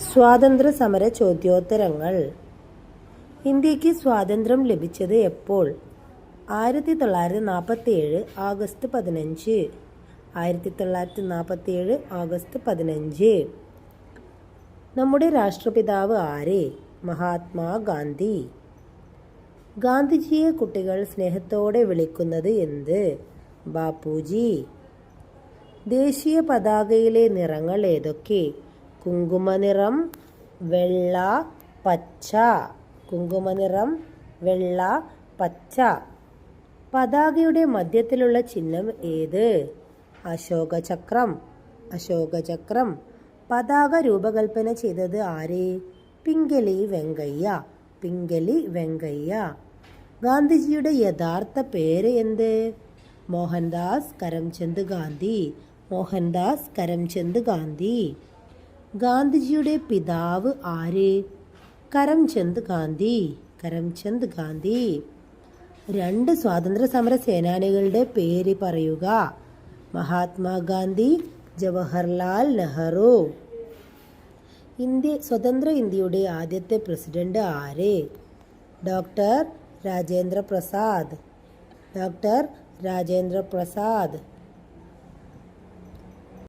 സ്വാതന്ത്ര്യ സമര ചോദ്യോത്തരങ്ങൾ. ഇന്ത്യയ്ക്ക് സ്വാതന്ത്ര്യം ലഭിച്ചത് എപ്പോൾ? ആയിരത്തി തൊള്ളായിരത്തി നാൽപ്പത്തി ഏഴ് ആഗസ്റ്റ് പതിനഞ്ച്. ആയിരത്തി തൊള്ളായിരത്തി നാൽപ്പത്തി ഏഴ് ആഗസ്റ്റ് പതിനഞ്ച്. നമ്മുടെ രാഷ്ട്രപിതാവ് ആര്? മഹാത്മാഗാന്ധി. ഗാന്ധിജിയെ കുട്ടികൾ സ്നേഹത്തോടെ വിളിക്കുന്നത് എന്ത്? ബാപ്പുജി. ദേശീയ പതാകയിലെ നിറങ്ങൾ ഏതൊക്കെ? കുങ്കുമനിറം വെള്ള പച്ച. കുങ്കുമനിറം വെള്ള പച്ച. പതാകയുടെ മധ്യത്തിലുള്ള ചിഹ്നം ഏത്? അശോകചക്രം. അശോകചക്രം. പതാക രൂപകൽപ്പന ചെയ്തത് ആര്? പിങ്കലി വെങ്കയ്യ. പിങ്കലി വെങ്കയ്യ. ഗാന്ധിജിയുടെ യഥാർത്ഥ പേര് എന്ത്? മോഹൻദാസ് കരംചന്ദ് ഗാന്ധി. മോഹൻദാസ് കരംചന്ദ് ഗാന്ധി. ഗാന്ധിജിയുടെ പിതാവ് ആര്? കരംചന്ദ് ഗാന്ധി. കരംചന്ദ് ഗാന്ധി. രണ്ട് സ്വാതന്ത്ര്യ സമര സേനാനികളുടെ പേര് പറയുക. മഹാത്മാഗാന്ധി ജവഹർലാൽ നെഹ്റു. ഇന്ത്യ സ്വതന്ത്ര ഇന്ത്യയുടെ ആദ്യത്തെ പ്രസിഡന്റ് ആര്? ഡോക്ടർ രാജേന്ദ്ര പ്രസാദ്. ഡോക്ടർ രാജേന്ദ്ര പ്രസാദ്.